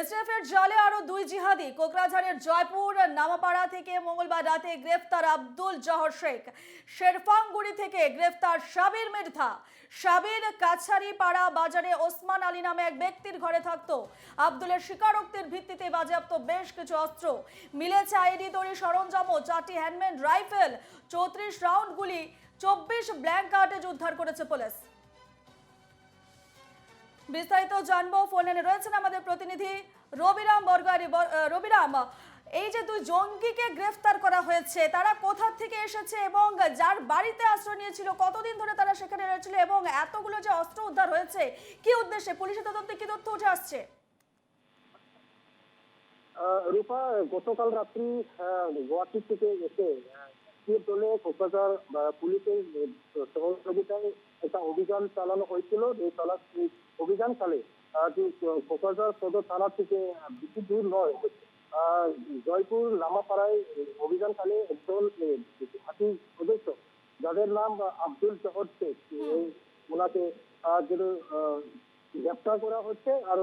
SF এর জালে আরও দুই জিহাদি, কোকরাঝাড়ের জয়পুর, নামাপাড়া থেকে মঙ্গলবার রাতে গ্রেফতার আব্দুল জহর শেখ। শেরফাংগুড়ি থেকে গ্রেফতার সাবির মির্ধা। সাবির কাছারি পাড়া বাজারে ওসমান আলী নামে এক ব্যক্তির ঘরে থাকত। আব্দুলের স্বীকারোক্তির ভিত্তিতে বাজেয়াপ্ত বেশ কিছু অস্ত্র। মিলেছে আইডি তৈরি সরঞ্জাম ও চারটি হ্যান্ডমেড রাইফেল। চৌত্রিশ রাউন্ড গুলি চব্বিশ ব্ল্যাঙ্ক কার্টেজ উদ্ধার করেছে পুলিশ। বিস্তারিত জানব ফোনে রয়েছেন আমাদের প্রতিনিধি রবিরাম বরগারি। রবিরাম এই যে দুই জঙ্গিকে গ্রেফতার করা হয়েছে তারা কোথা থেকে এসেছে এবং যার বাড়িতে আশ্রয় নিয়েছিল কতদিন ধরে তারা সেখানে রয়েছিল এবং এতগুলো যে অস্ত্র উদ্ধার হয়েছে কি উদ্দেশ্যে? পুলিশের তদন্তে কি তথ্য উঠে আসছে? রূপা গতকাল রাত্রি গুয়াহাটি থেকে এসে দলে আহ, পুলিশের সহযোগিতায় একটা অভিযান চালানো হয়েছিল। এই চালা অভিযানকালে কোকরাঝার সদর থানা থেকে বেশি দূর নয়। জয়পুর লামাপাড়ায় অভিযানকালে একজন হাতি সদস্য। যাদের নাম আব্দুল জহর শেখ। ওনাকে গ্রেপ্তার করা হচ্ছে আর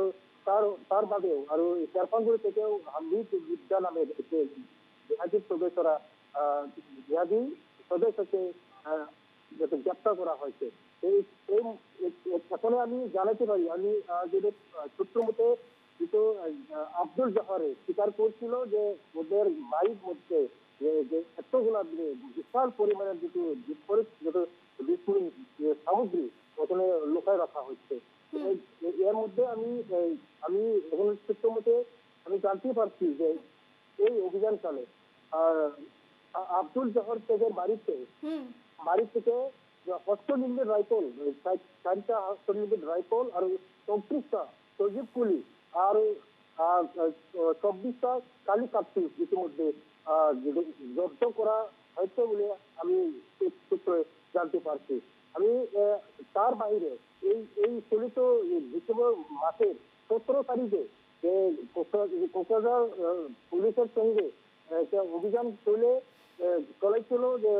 তার তার বাদেও আর শেরফানগুড়ি থেকেও হামিদ বিদ্যা নামের যে জিহাদি সদস্যরা আহ, সদস্যকে গ্রেপ্তার করা হয়েছে। এই এখন আমি জানাতে পারি আমি আহ, যে আহ, সূত্র মতে আহ, আব্দুল জাহারে স্বীকার করছিল যে ওদের বাড়ির মধ্যে এতগুলা বিশাল পরিমাণের যেটু বিস্ফোরক যেটু বিস্ফোরক যে সামগ্রী ওখানে লুকায় রাখা হচ্ছে এর মধ্যে আমি আমি এখন সূত্র মতে আমি জানতে পারছি যে এই অভিযান চলে আর আব্দুল জহর থেকে বাড়িতে বাড়ি থেকে হস্তনির্মিত রাইফেল চার- চারটা হস্তনির্মিত রাইফেল আর চৌত্রিশটা সজীব কুলি আর চব্বিশটা কালি কার্তুজ ইতিমধ্যে জব্দ করা হয়েছে বলে আমি সূত্রে জানতে পারছি আমি তার বাইরে এই এই চলিত ডিসেম্বর মাসের সতেরো তারিখে কোকরাঝার পুলিশের সঙ্গে অভিযান চলে আহ, চলেছিল যে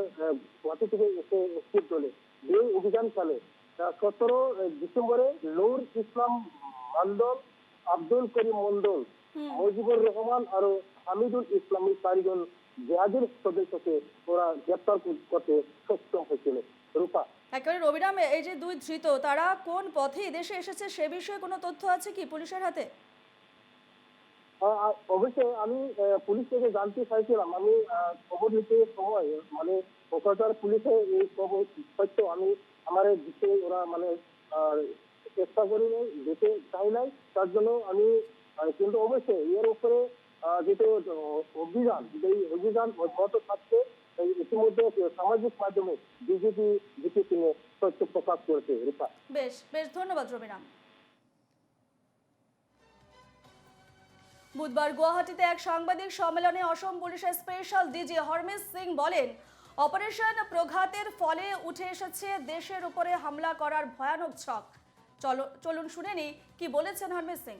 গুয়াহাটি থেকে এসে এসটির দলে। এই অভিযান চলে। সতেরো ডিসেম্বরে নূর ইসলাম মন্ডল আব্দুল করিম মন্ডল মজিবুর রহমান আর হামিদুল ইসলাম এই চারিজন জেহাদের সদস্যকে ওরা গ্রেপ্তার করতে সক্ষম হয়েছিল। রূপা। একেবারে রবিরাম এই যে দুই ধৃত তারা কোন পথে এদেশে এসেছে সে বিষয়ে কোনো তথ্য আছে কি পুলিশের হাতে? অবশ্যই আমি পুলিশ থেকে জানতে চাইছিলাম, আমি খবর নিতে সময় মানে কোকরাঝার পুলিশে এই খবর সত্য আমি আমার দিতে ওরা মানে চেষ্টা করি নাই, যেতে চাই নাই, তার জন্য আমি কিন্তু অবশ্যই এর উপরে অ- অভিযান এই অভিযান অব্যাহত থাকছে ইতিমধ্যে সামাজিক মাধ্যমে বিজেপি জিপি নিয়ে তথ্য প্রকাশ করেছে, রূপা। বেশ বেশ, ধন্যবাদ রবিরাম। বুধবার গুয়াহাটিতে এক সাংবাদিক সম্মেলনে অসম পুলিশের স্পেশাল ডিজি হরমিত সিং বলেন, অপারেশন প্রঘাতের ফলে উঠে এসেছে দেশের উপরে হামলা করার ভয়ানক ছক। চলো, চলুন শুনে নিই কি বলেছেন হরমিত সিং।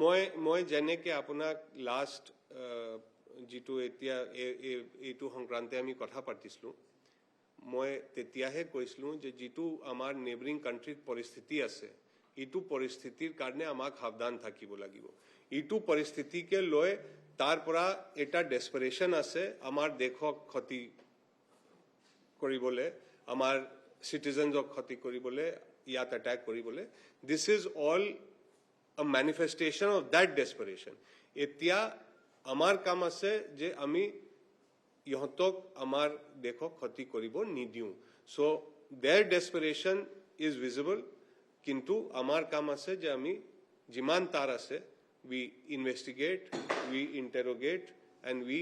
মই মই যেনেকে আপোনাক লাষ্ট যিটো এতিয়া এই- এই- এইটো সংক্ৰান্তে আমি কথা পাতিছিলোঁ, মই তেতিয়াহে কৈছিলোঁ যে যিটো আমাৰ নেইবাৰিং কাণ্ট্ৰিত পৰিস্থিতি আছে এইটো পৰিস্থিতিৰ কাৰণে আমাক সাৱধান থাকিব লাগিব এইটো পৰিস্থিতিকে লৈ তাৰ পৰা এটা ডেছপাৰেশ্যন আছে আমাৰ দেশক ক্ষতি কৰিবলৈ আমাৰ চিটিজেনজক ক্ষতি কৰিবলৈ ইয়াত এটেক কৰিবলৈ this is all a manifestation of that desperation. এতিয়া আমাৰ কাম আছে যে আমি ইহঁতক আমাৰ দেশক ক্ষতি কৰিব নিদিওঁ চ' দেৰ ডেছপিৰেশ্যন ইজ ভিজিবল কিন্তু আমাৰ কাম আছে যে আমি যিমান তাৰ আছে we investigate we interrogate and we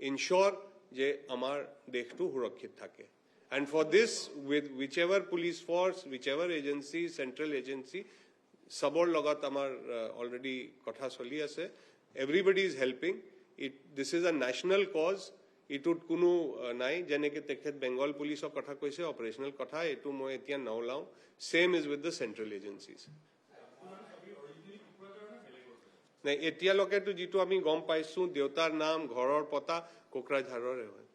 ensure যে আমাৰ দেশটো সুৰক্ষিত থাকে And for this, with whichever police force, whichever agency, central agency, চবৰ লগত আমাৰ অলৰেডি কথা চলি আছে everybody is helping it this is a national cause এইটোত কোনো নাই যেনেকে তেখেত বেংগল পুলিচৰ কথা কৈছে অপাৰেশ্যনেল কথা এইটো মই এতিয়া নওলাওঁ। Same is with the central agencies নাই এতিয়ালৈকেতো যিটো আমি গম পাইছোঁ দেউতাৰ নাম ঘৰৰ পতা কোকৰাঝাৰৰে হয়।